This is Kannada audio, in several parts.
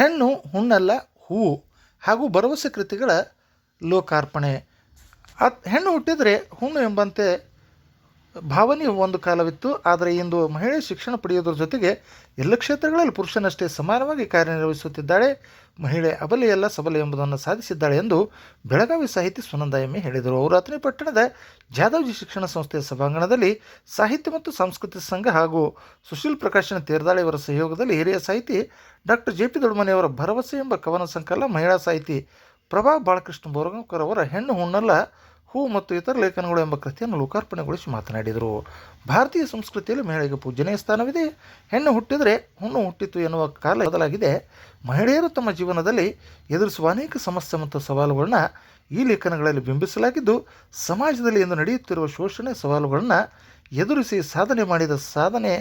ಹೆಣ್ಣು ಹುಣ್ಣಲ್ಲ ಹೂವು ಹಾಗೂ ಭರವಸೆ ಕೃತಿಗಳ ಲೋಕಾರ್ಪಣೆ. ಅತ್ ಹೆಣ್ಣು ಹುಟ್ಟಿದರೆ ಹುಣ್ಣು ಎಂಬಂತೆ ಭಾವನೆ ಒಂದು ಕಾಲವಿತ್ತು, ಆದರೆ ಇಂದು ಮಹಿಳೆ ಶಿಕ್ಷಣ ಪಡೆಯುವುದರ ಜೊತೆಗೆ ಎಲ್ಲ ಕ್ಷೇತ್ರಗಳಲ್ಲಿ ಪುರುಷನಷ್ಟೇ ಸಮಾನವಾಗಿ ಕಾರ್ಯನಿರ್ವಹಿಸುತ್ತಿದ್ದಾಳೆ. ಮಹಿಳೆ ಅಬಲೆಯಲ್ಲ ಸಬಲೆ ಎಂಬುದನ್ನು ಸಾಧಿಸಿದ್ದಾಳೆ ಎಂದು ಬೆಳಗಾವಿ ಸಾಹಿತಿ ಸುನಂದ ಎಮ್ಮೆ ಹೇಳಿದರು. ಅವರು ಅಥಣಿ ಪಟ್ಟಣದ ಜಾಧವ್ಜಿ ಶಿಕ್ಷಣ ಸಂಸ್ಥೆಯ ಸಭಾಂಗಣದಲ್ಲಿ ಸಾಹಿತ್ಯ ಮತ್ತು ಸಂಸ್ಕೃತಿ ಸಂಘ ಹಾಗೂ ಸುಶೀಲ್ ಪ್ರಕಾಶನ ತೇರ್ದಾಳೆ ಅವರ ಸಹಯೋಗದಲ್ಲಿ ಹಿರಿಯ ಸಾಹಿತಿ ಡಾಕ್ಟರ್ ಜೆ ಪಿ ದೊಡ್ಮನೆಯವರ ಭರವಸೆ ಎಂಬ ಕವನ ಸಂಕಲನ ಮಹಿಳಾ ಸಾಹಿತಿ ಪ್ರಭಾ ಬಾಲಕೃಷ್ಣ ಬೋರಗಂಕರ್ ಅವರ ಹೆಣ್ಣು ಹುಣ್ಣಲ್ಲ ಹೂ ಮತ್ತು ಇತರ ಲೇಖನಗಳು ಎಂಬ ಕೃತಿಯನ್ನು ಲೋಕಾರ್ಪಣೆಗೊಳಿಸಿ ಮಾತನಾಡಿದರು. ಭಾರತೀಯ ಸಂಸ್ಕೃತಿಯಲ್ಲಿ ಮಹಿಳೆಗೆ ಪೂಜನೀಯ ಸ್ಥಾನವಿದೆ. ಹೆಣ್ಣು ಹುಟ್ಟಿದರೆ ಹುಣ್ಣು ಹುಟ್ಟಿತು ಎನ್ನುವ ಕಾಲ ಬದಲಾಗಿದೆ. ಮಹಿಳೆಯರು ತಮ್ಮ ಜೀವನದಲ್ಲಿ ಎದುರಿಸುವ ಅನೇಕ ಸಮಸ್ಯೆ ಮತ್ತು ಸವಾಲುಗಳನ್ನ ಈ ಲೇಖನಗಳಲ್ಲಿ ಬಿಂಬಿಸಲಾಗಿದ್ದು, ಸಮಾಜದಲ್ಲಿ ಇಂದು ನಡೆಯುತ್ತಿರುವ ಶೋಷಣೆ ಸವಾಲುಗಳನ್ನು ಎದುರಿಸಿ ಸಾಧನೆ ಮಾಡಿದ ಸಾಧನೆ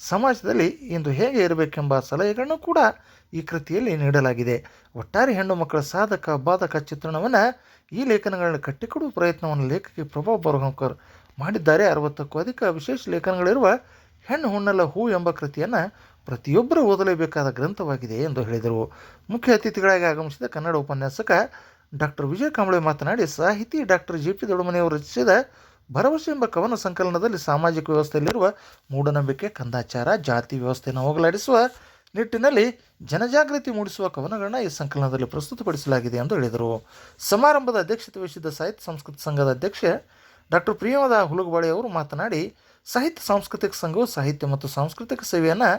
ಸಮಾಜದಲ್ಲಿ ಇಂದು ಹೇಗೆ ಇರಬೇಕೆಂಬ ಸಲಹೆಗಳನ್ನು ಕೂಡ ಈ ಕೃತಿಯಲ್ಲಿ ನೀಡಲಾಗಿದೆ. ಒಟ್ಟಾರೆ ಹೆಣ್ಣು ಮಕ್ಕಳ ಸಾಧಕ ಬಾಧಕ ಚಿತ್ರಣವನ್ನು ಈ ಲೇಖನಗಳನ್ನು ಕಟ್ಟಿಕೊಡುವ ಪ್ರಯತ್ನವನ್ನು ಲೇಖಕಿ ಪ್ರಭಾ ಬರಹಂಕರ್ ಮಾಡಿದ್ದಾರೆ. ಅರವತ್ತಕ್ಕೂ ಅಧಿಕ ವಿಶೇಷ ಲೇಖನಗಳಿರುವ ಹೆಣ್ಣು ಹುಣ್ಣಲ್ಲ ಹೂ ಎಂಬ ಕೃತಿಯನ್ನು ಪ್ರತಿಯೊಬ್ಬರು ಓದಲೇಬೇಕಾದ ಗ್ರಂಥವಾಗಿದೆ ಎಂದು ಹೇಳಿದರು. ಮುಖ್ಯ ಅತಿಥಿಗಳಾಗಿ ಆಗಮಿಸಿದ ಕನ್ನಡ ಉಪನ್ಯಾಸಕ ಡಾಕ್ಟರ್ ವಿಜಯ ಕಾಂಬಳೆ ಮಾತನಾಡಿ, ಸಾಹಿತಿ ಡಾಕ್ಟರ್ ಜೆ ಪಿ ದೊಡಮನೆಯವರು ರಚಿಸಿದ ಭರವಸೆ ಎಂಬ ಕವನ ಸಂಕಲನದಲ್ಲಿ ಸಾಮಾಜಿಕ ವ್ಯವಸ್ಥೆಯಲ್ಲಿರುವ ಮೂಢನಂಬಿಕೆ, ಕಂದಾಚಾರ, ಜಾತಿ ವ್ಯವಸ್ಥೆಯನ್ನು ಹೋಗಲಾಡಿಸುವ ನಿಟ್ಟಿನಲ್ಲಿ ಜನಜಾಗೃತಿ ಮೂಡಿಸುವ ಕವನಗಳನ್ನು ಈ ಸಂಕಲನದಲ್ಲಿ ಪ್ರಸ್ತುತಪಡಿಸಲಾಗಿದೆ ಎಂದು ಹೇಳಿದರು. ಸಮಾರಂಭದ ಅಧ್ಯಕ್ಷತೆ ವಹಿಸಿದ್ದ ಸಾಹಿತ್ಯ ಸಂಸ್ಕೃತಿ ಸಂಘದ ಅಧ್ಯಕ್ಷೆ ಡಾಕ್ಟರ್ ಪ್ರಿಯಮದ ಹುಲಗಬಾಳಿ ಅವರು ಮಾತನಾಡಿ ಸಾಹಿತ್ಯ ಸಾಂಸ್ಕೃತಿಕ ಸಂಘವು ಸಾಹಿತ್ಯ ಮತ್ತು ಸಾಂಸ್ಕೃತಿಕ ಸೇವೆಯನ್ನು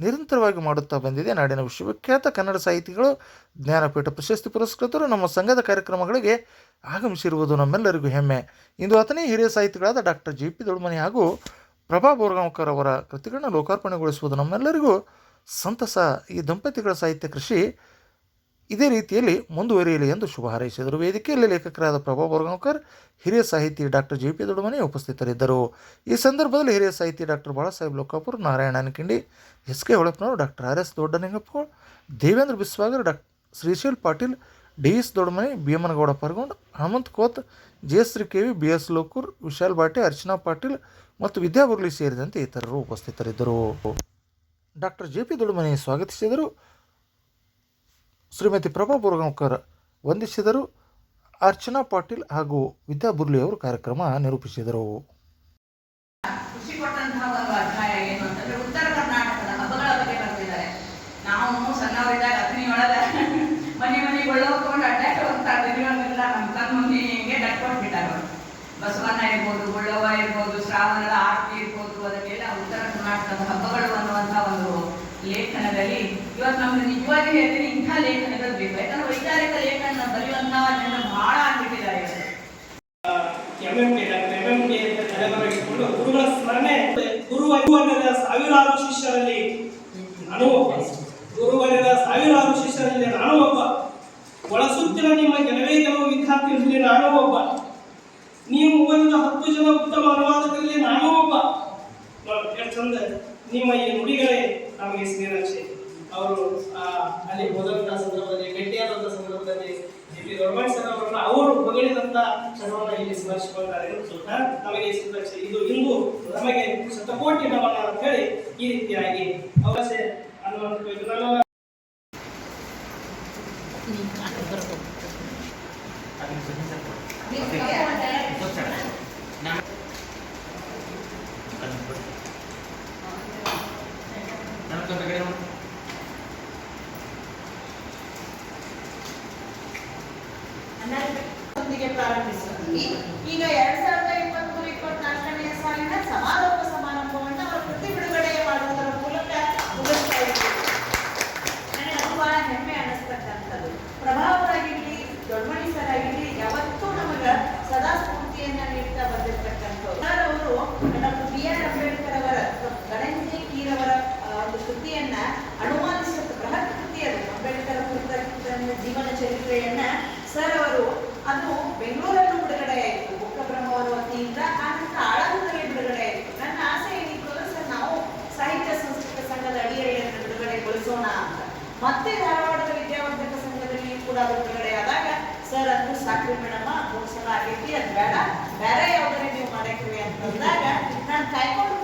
ನಿರಂತರವಾಗಿ ಮಾಡುತ್ತಾ ಬಂದಿದೆ. ನಾಡಿನ ವಿಶ್ವವಿಖ್ಯಾತ ಕನ್ನಡ ಸಾಹಿತಿಗಳು, ಜ್ಞಾನಪೀಠ ಪ್ರಶಸ್ತಿ ಪುರಸ್ಕೃತರು ನಮ್ಮ ಸಂಘದ ಕಾರ್ಯಕ್ರಮಗಳಿಗೆ ಆಗಮಿಸಿರುವುದು ನಮ್ಮೆಲ್ಲರಿಗೂ ಹೆಮ್ಮೆ. ಇಂದು ಅತನೇ ಹಿರಿಯ ಸಾಹಿತಿಗಳಾದ ಡಾಕ್ಟರ್ ಜಿ. ಪಿ. ದೊಡ್ಮನಿ ಹಾಗೂ ಪ್ರಭಾ ಬೋರ್ಗಾಂವ್ಕರ್ ಅವರ ಕೃತಿಗಳನ್ನು ಲೋಕಾರ್ಪಣೆಗೊಳಿಸುವುದು ನಮ್ಮೆಲ್ಲರಿಗೂ ಸಂತಸ. ಈ ದಂಪತಿಗಳ ಸಾಹಿತ್ಯ ಕೃಷಿ ಇದೇ ರೀತಿಯಲ್ಲಿ ಮುಂದುವರಿಯಲಿ ಎಂದು ಶುಭ ಹಾರೈಸಿದರು. ವೇದಿಕೆಯಲ್ಲಿ ಲೇಖಕರಾದ ಪ್ರಭಾ ಬೋರ್ಗಾಂವ್ಕರ್ ಹಿರಿಯ ಸಾಹಿತಿ ಡಾಕ್ಟರ್ ಜೆ ಪಿ ದೊಡ್ಡಮನೆ ಉಪಸ್ಥಿತರಿದ್ದರು. ಈ ಸಂದರ್ಭದಲ್ಲಿ ಹಿರಿಯ ಸಾಹಿತಿ doctor Balasaheb Lokapur, Narayana Anakindi S K Holapnavar doctor R S Doddaningappa, Devendra Biswagar doc Shrishail Patil D S Doddamane, Bhimanagouda Pargond, Hanumanth Koth J S K V B S Lokur, Vishal Bate, Archana Patil ಮತ್ತು ವಿದ್ಯಾ ಬುರ್ಲಿ ಸೇರಿದಂತೆ ಇತರರು ಉಪಸ್ಥಿತರಿದ್ದರು. ಡಾಕ್ಟರ್ ಜೆ ಪಿ ದೊಡ್ಡಮನೆ ಸ್ವಾಗತಿಸಿದರು. ಶ್ರೀಮತಿ ಪ್ರಭಾ ಬೋರ್ಗಾಂವ್ಕರ್ ವಂದಿಸಿದರು. ಅರ್ಚನಾ ಪಾಟೀಲ್ ಹಾಗೂ ವಿದ್ಯಾ ಬುರ್ಲಿ ಅವರು ಕಾರ್ಯಕ್ರಮ ನಿರೂಪಿಸಿದರು. ಬಸವಣ್ಣ ಇರ್ಬೋದು ಗೊಳ್ಳವ ಇರ್ಬೋದು, ಶ್ರಾವಣದ ಆರತಿ ಇರ್ಬೋದು, ಅದಕ್ಕೆಲ್ಲ ಉತ್ತರ ಕರ್ನಾಟಕದ ಒಂದು ಲೇಖನದಲ್ಲಿ. ಇವತ್ತು ನಮ್ಗೆ ನಿಜವಾಗಿ ಹೇಳ್ತೀನಿ, ಇಂಥ ಲೇಖನಗಳು ಬೇಕು. ಯಾಕಂದ್ರೆ ವೈಚಾರಿಕ ಲೇಖನ ಬರೆಯುವಂತಹ ಜನರು ಬಹಳ ಆಗ್ಬಿಟ್ಟಿದ್ದಾರೆ ತಲೆಬರಗಿಕೊಂಡು ಗುರುಗಳ ಸ್ಮರಣೆ. ಗುರುವರ್ಯದ ಸಾವಿರಾರು ಶಿಷ್ಯರಲ್ಲಿ ನಾನು ಒಬ್ಬ. ಗುರುವರ್ಯದ ಸಾವಿರಾರು ಶಿಷ್ಯರಲ್ಲಿ ನಾನು ಒಬ್ಬ. ಒಳಸುತ್ತಿನ ನಿಮ್ಮ ಕೆಲವೇ ಕೆಲವು ವಿದ್ಯಾರ್ಥಿಗಳಲ್ಲಿ ನಾನು ಒಬ್ಬ. ನೀವು ಓದಿದ ಹತ್ತು ಜನ ಉತ್ತಮ ಅನುವಾದಕರಲ್ಲಿ ನಾನು ಒಬ್ಬ. ಚಂದ. ನಿಮ್ಮ ಈ ನುಡಿಗಳೇ. ನಮಗೆ ಶ್ರೀರಕ್ಷೆ ಅವರು ಅಲ್ಲಿ ಮೊದಲ ಸಂದರ್ಭದಲ್ಲಿ ಭೇಟಿಯಾದಂತಹ ಸಂದರ್ಭದಲ್ಲಿ ಪಿ ದೊಡ್ಡಮಣಿ ಸರ್ ಅವರನ್ನು ಅವರು ಹೊಗಳಿದಂತ ಕ್ಷಣವನ್ನು ಇಲ್ಲಿ ಸ್ಮರಿಸಿಕೊಳ್ತಾರೆ. ನಮಗೆ ಶ್ರೀರಕ್ಷೆ ಇದು ಇಂದು ನಮಗೆ ಶತಕೋಟಿ ನಮನ ಅಂತ ಹೇಳಿ ಈ ರೀತಿಯಾಗಿ ಒಂದಿಗೆ ಪ್ರಾರಂಭಿಸಿದ್ವಿ ಈಗ ಎರಡ್ ಸಾವಿರದ ಇಪ್ಪತ್ಮೂರು ಇಪ್ಪತ್ನಾಲ್ಕನೇ ಸಾಲಿನ ಸಮಾರೋಪ ಸಮಾರಂಭವನ್ನು ಅವರ ಕೃತಿ ಬಿಡುಗಡೆ ಮಾಡುವುದರ ಮೂಲಕ ಮುಗಿಸ್ತಾ ಇದ್ದೀವಿ ನನಗೆ ತುಂಬಾ ಹೆಮ್ಮೆ ಅನಿಸ್ತಕ್ಕಂಥದ್ದು. ಪ್ರಭಾವರಾಗಿರ್ಲಿ ದೊಡ್ಡಮಣಿ ಸರ್ ಆಗಿರ್ಲಿ ಯಾವತ್ತೂ ನಮಗ ಸದಾ ಸ್ಫೂರ್ತಿಯನ್ನ ನೀಡ್ತಾ ಬಂದಿರತಕ್ಕಂಥವ್ರು. ಸರ್ ಅವರು? ಡಾಕ್ಟರ್ ಬಿ ಆರ್ ಅಂಬೇಡ್ಕರ್ ಅವರ ಗಣೇಶ ಕೀರವರ ಒಂದು ಕೃತಿಯನ್ನ ಅನುಮಾನಿಸಿದ ಬೃಹತ್ ಕೃತಿ ಅದು. ಅಂಬೇಡ್ಕರ್ ಕುರಿತ ಜೀವನ ಚರಿತ್ರೆಯನ್ನ ಸರ್ ಅವರು ಅದು ಬೆಂಗಳೂರಲ್ಲೂ ಬಿಡುಗಡೆ ಆಯಿತು ಬುಕ್ಕಬ್ರಹ್ಮ ಅವರ ವತಿಯಿಂದ ಆನಂತರ ಆಳಂದದಲ್ಲಿ ಬಿಡುಗಡೆ ಆಯಿತು ನನ್ನ ಆಸೆ ಏನಿತ್ತು ಅಂದ್ರೆ ಸರ್ ನಾವು ಸಾಹಿತ್ಯ ಸಂಸ್ಕೃತ ಸಂಘದ ಅಡಿಯಲ್ಲಿ ಅದನ್ನ ಬಿಡುಗಡೆಗೊಳಿಸೋಣ ಅಂತ ಮತ್ತೆ ಧಾರವಾಡದ ವಿದ್ಯಾವರ್ಧಕ ಸಂಘದಲ್ಲಿ ಕೂಡ ಅದು ಬಿಡುಗಡೆ ಆದಾಗ, ಸರ್, ಅದು ಸಾಕ್ರಿ ಮೇಡಮ್ಮ ಮುಗಿಸಲ ಆಗೈತಿ, ಅದು ಬೇಡ. ಬೇರೆ ಯಾವ್ದಾರೆ ನೀವು ಮಾಡಕ್ರಿ ಅಂತಂದಾಗ ನಾನು ಕಾಯ್ಕೊಂಡು